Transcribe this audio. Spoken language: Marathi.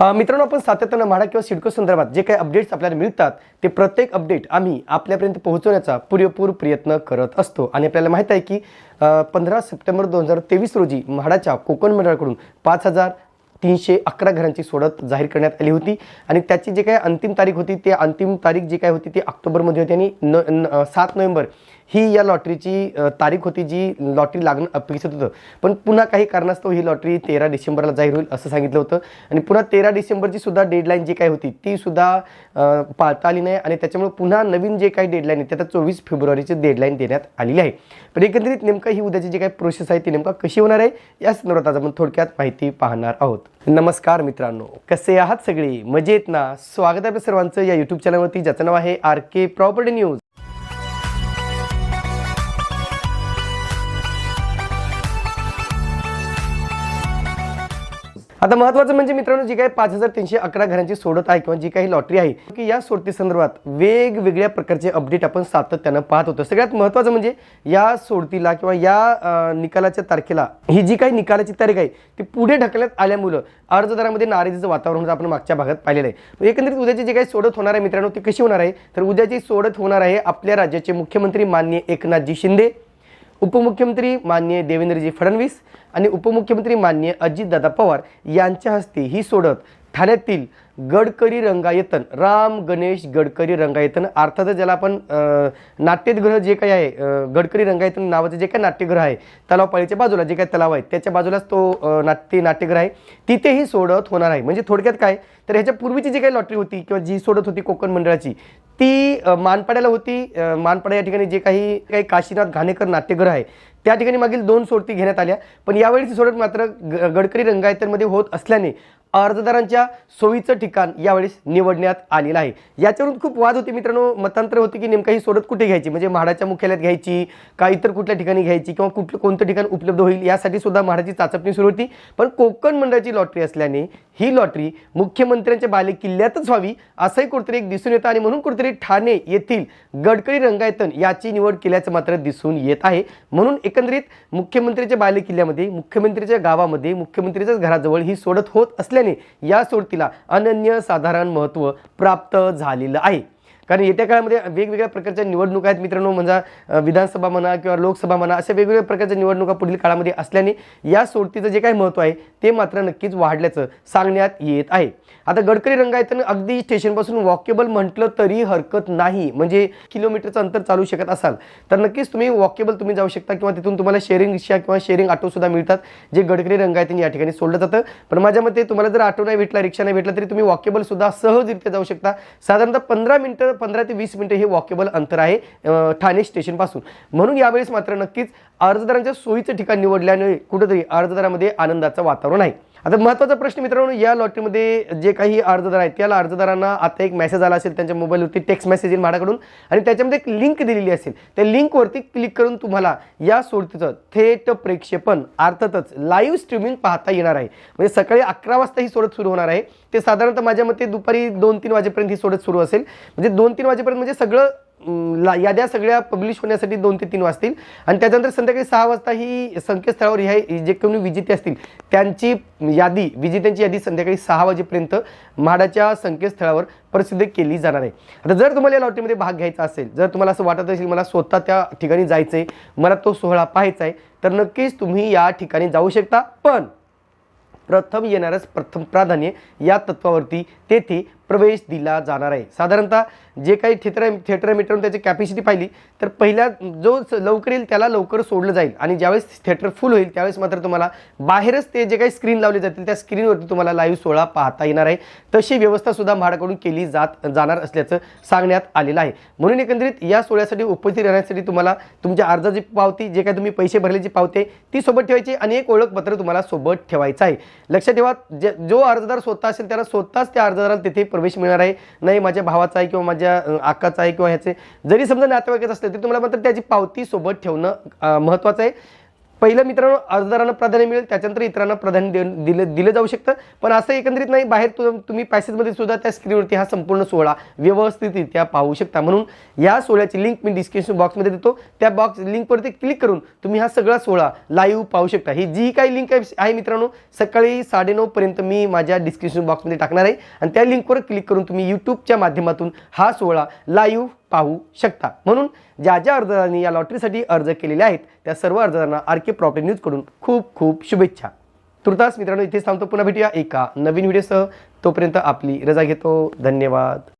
मित्रांनो आपण सातत्यानं म्हाडा किंवा सिडको संदर्भात जे काही अपडेट्स आपल्याला मिळतात ते प्रत्येक अपडेट आम्ही आपल्यापर्यंत पोहोचवण्याचा पुरेपूर प्रयत्न करत असतो. आणि आपल्याला माहीत आहे की पंधरा सप्टेंबर दोन हजार तेवीस रोजी म्हाडाच्या कोकण मंडळाकडून पाच हजार तीनशे अकरा घरांची सोडत जाहीर करण्यात आली होती. आणि त्याची जे काही अंतिम तारीख होती ते अंतिम तारीख जी काय होती ती ऑक्टोबरमध्ये होती. आणि न सात नोव्हेंबर ही या लॉटरीची तारीख होती जी लॉटरी लागणं अपेक्षित होतं. पण पुन्हा काही कारणास्तव ही लॉटरी तेरा डिसेंबरला जाहीर होईल असं सांगितलं होतं. आणि पुन्हा तेरा डिसेंबरची सुद्धा डेडलाईन जी काय होती ती सुद्धा पाळता आली नाही आणि त्याच्यामुळे पुन्हा नवीन जे काही डेडलाईन आहे त्यात चोवीस फेब्रुवारीची डेडलाईन देण्यात आलेली आहे. पण एकंदरीत नेमकं ही उद्याची जी काही प्रोसेस आहे ती नेमका कशी होणार आहे या संदर्भात आज आपण थोडक्यात माहिती पाहणार आहोत. नमस्कार मित्रांनो कसे आहात सगळे? मजेत ना? स्वागत आहे सर्वांचं या युट्यूब चॅनलवरती ज्याचं नाव आहे आर के प्रॉपर्टी न्यूज आता महत्वाचं म्हणजे मित्रांनो जी काही पाच हजार तीनशे अकरा घरांची सोडत आहे किंवा जी काही लॉटरी आहे की या सोडती संदर्भात वेगवेगळ्या प्रकारचे अपडेट आपण सातत्यानं पाहत होतो. सगळ्यात महत्वाचं म्हणजे या सोडतीला किंवा या निकालाच्या तारखेला ही जी काही निकालाची तारीख आहे ती पुढे ढकलण्यात आल्यामुळं अर्जदारामध्ये नाराजीचं वातावरण आपण मागच्या भागात पाहिलेलं आहे. एकंदरीत उद्याची जी काही सोडत होणार आहे मित्रांनो ती कशी होणार आहे? तर उद्याची सोडत होणार आहे आपल्या राज्याचे मुख्यमंत्री माननीय एकनाथजी शिंदे. उपमुख्यमंत्री माननीय देवेंद्रजी फडणवीस आणि उपमुख्यमंत्री माननीय अजितदादा पवार यांच्या हस्ते ही सोडत ठाण्यातील गडकरी रंगायतन राम गणेश गडकरी रंगायतन अर्थातच ज्याला आपण नाट्यगृह जे काही आहे गडकरी रंगायतन नावाचं जे काही नाट्यगृह आहे तलावपाळीच्या बाजूला जे काही तलाव आहे त्याच्या बाजूलाच तो नाट्य नाट्यगृह आहे. तिथेही सोडत होणार आहे. म्हणजे थोडक्यात काय? तर ह्याच्या पूर्वीची जी काही लॉटरी होती किंवा जी सोडत होती कोकण मंडळाची ती मानपाड्याला होती. मानपाडा या ठिकाणी जे काही काही काशीनाथ घाणेकर नाट्यगृह आहे त्या ठिकाणी मागील दोन सोडती घेण्यात आल्या. पण यावेळीची सोडत मात्र ग- गडकरी रंगायतनमध्ये होत असल्याने अर्जदारांच्या सोयीचं ठिकाण यावेळेस निवडण्यात आलेलं आहे. याच्यावरून खूप वाद होते मित्रांनो. मतांतर होते की नेमका ही सोडत कुठे घ्यायची? म्हणजे म्हाडाच्या मुख्यालयात घ्यायची का इतर कुठल्या ठिकाणी घ्यायची किंवा कुठलं कोणतं ठिकाण उपलब्ध होईल? यासाठी सुद्धा म्हाडाची चाचपणी सुरू होती. पण कोकण मंडळाची लॉटरी असल्याने ही लॉटरी मुख्यमंत्र्यांच्या बाले किल्ल्यातच व्हावी असंही कुठेतरी एक दिसून येतं आणि म्हणून कुठेतरी ठाणे येथील गडकरी रंगायतन याची निवड केल्याचं मात्र दिसून येत आहे. म्हणून एकंदरीत मुख्यमंत्र्यांच्या बाले किल्ल्यामध्ये मुख्यमंत्रीच्या गावामध्ये मुख्यमंत्रीच्याच घराजवळ ही सोडत होत असल्याने या सोडतीला अनन्यसाधारण महत्त्व प्राप्त झालेलं आहे. कारण येत्या काळामध्ये वेगवेगळ्या प्रकारच्या निवडणुका आहेत मित्रांनो म्हणजे विधानसभा म्हणा किंवा लोकसभा म्हणा अशा वेगवेगळ्या प्रकारच्या निवडणुका पुढील काळामध्ये असल्याने या सोडतीचं जे काही महत्त्व आहे ते मात्र नक्कीच वाढल्याचं सांगण्यात येत आहे. आता गडकरी रंगायतन अगदी स्टेशनपासून वॉकेबल म्हटलं तरी हरकत नाही. म्हणजे किलोमीटरचं अंतर चालू शकत असाल तर नक्कीच तुम्ही वॉकेबल तुम्ही जाऊ शकता किंवा तिथून तुम्हाला शेअरिंग रिक्षा किंवा शेअरिंग ऑटोसुद्धा मिळतात जे गडकरी रंगायतन या ठिकाणी सोडलं जातं. पण माझ्या मते तुम्हाला जर ऑटो नाही भेटला रिक्षा नाही भेटला तरी तुम्ही वॉकेबलसुद्धा सहजरित्या जाऊ शकता. साधारणतः पंधरा मिनिटं पंधरा ते वीस मिनिटं हे वॉकेबल अंतर आहे ठाणे स्टेशनपासून म्हणून यावेळेस मात्र नक्कीच अर्जदारांच्या सोयीचं ठिकाण निवडल्याने कुठंतरी अर्जदारामध्ये आनंदाचं वातावरण आहे. आता महत्त्वाचा प्रश्न मित्रांनो या लॉटरीमध्ये जे काही अर्जदार आहेत त्याला अर्जदारांना आता एक मेसेज आला असेल त्यांच्या मोबाईलवरती टेक्स्ट मेसेज येईल माझ्याकडून. आणि त्याच्यामध्ये एक लिंक दिलेली असेल. त्या लिंकवरती क्लिक करून तुम्हाला या सोडतीचं थेट प्रेक्षेपण अर्थातच लाईव्ह स्ट्रीमिंग पाहता येणार आहे. म्हणजे सकाळी अकरा वाजता ही सोडत सुरू होणार आहे. ते साधारणतः माझ्या मते दुपारी दोन तीन वाजेपर्यंत ही सोडत सुरू असेल. म्हणजे दोन तीन वाजेपर्यंत म्हणजे सगळं ला- याद्या सगळ्या पब्लिश होण्यासाठी दोन ते तीन वाजतील. आणि त्याच्यानंतर संध्याकाळी सहा वाजता ही संकेतस्थळावर ह्या जे कोणी विजेते असतील त्यांची यादी विजेत्यांची यादी संध्याकाळी सहा वाजेपर्यंत म्हाडाच्या संकेतस्थळावर प्रसिद्ध केली जाणार आहे. आता जर तुम्हाला या लॉटरीमध्ये भाग घ्यायचा असेल जर तुम्हाला असं वाटत असेल मला स्वतः त्या ठिकाणी जायचं आहे मला तो सोहळा पाहायचा आहे तर नक्कीच तुम्ही या ठिकाणी जाऊ शकता. पण प्रथम येणारच प्रथम प्राधान्य या तत्वावरती तेथे प्रवेश दिला जाणार आहे. साधारणतः जे काही थिएटर थिएटर आहे त्याची कॅपॅसिटी पाहिली तर पहिल्या जो स- लवकर येईल त्याला लवकर सोडलं जाईल. आणि ज्यावेळेस थिएटर फुल होईल त्यावेळेस मात्र तुम्हाला बाहेरच ते जे काही स्क्रीन लावले जातील त्या स्क्रीनवरती तुम्हाला लाईव्ह सोहळा पाहता येणार आहे. तशी व्यवस्था सुद्धा म्हाडाकडून केली जात जाणार असल्याचं सांगण्यात आलेलं आहे. म्हणून एकंदरीत या सोहळ्यासाठी उपस्थित राहण्यासाठी तुम्हाला तुमच्या अर्जाची पावती जे काही तुम्ही पैसे भरल्याची पावती ती सोबत ठेवायची आणि एक ओळखपत्र तुम्हाला सोबत ठेवायचं आहे. लक्षात ठेवा जे जो अर्जदार स्वतः असेल त्याला स्वतःच त्या अर्जदाराला तिथे प्रवेश मिळणार आहे. नाही माझ्या भावाचा आहे किंवा माझ्या आकाचा आहे किंवा ह्याचे. जरी समजा नातेवाईकच असले तरी तुम्हाला मात्र त्याची पावती सोबत ठेवणं महत्त्वाचं आहे. पहिलं मित्रांनो अर्जदारांना प्राधान्य मिळेल त्याच्यानंतर इतरांना प्राधान्य देऊन- दिलं दिलं जाऊ शकतं. पण असं एकंदरीत नाही बाहेर तुम्ही पॅसेजमध्ये सुद्धा त्या स्क्रीनवरती हा संपूर्ण सोहळा व्यवस्थितरित्या पाहू शकता. म्हणून या सोहळ्याची लिंक मी डिस्क्रिप्शन बॉक्समध्ये देतो. त्या बॉक्स लिंकवरती क्लिक करून तुम्ही हा सगळा सोहळा लाईव्ह पाहू शकता. ही जी काही लिंक आहे मित्रांनो सकाळी साडेनऊपर्यंत मी माझ्या डिस्क्रिप्शन बॉक्समध्ये टाकणार आहे. आणि त्या लिंकवर क्लिक करून तुम्ही यूट्यूबच्या माध्यमातून हा सोहळा लाईव्ह पाहू शकता. म्हणून ज्या ज्या अर्जदारांनी या लॉटरीसाठी अर्ज केलेले आहेत त्या सर्व अर्जदारांना आर के प्रॉपर्टी न्यूजकडून खूप खूप शुभेच्छा. तुर्तास मित्रांनो इथेच थांबतो. पुन्हा भेटूया एका नवीन व्हिडिओसह. तोपर्यंत आपली रजा घेतो. धन्यवाद.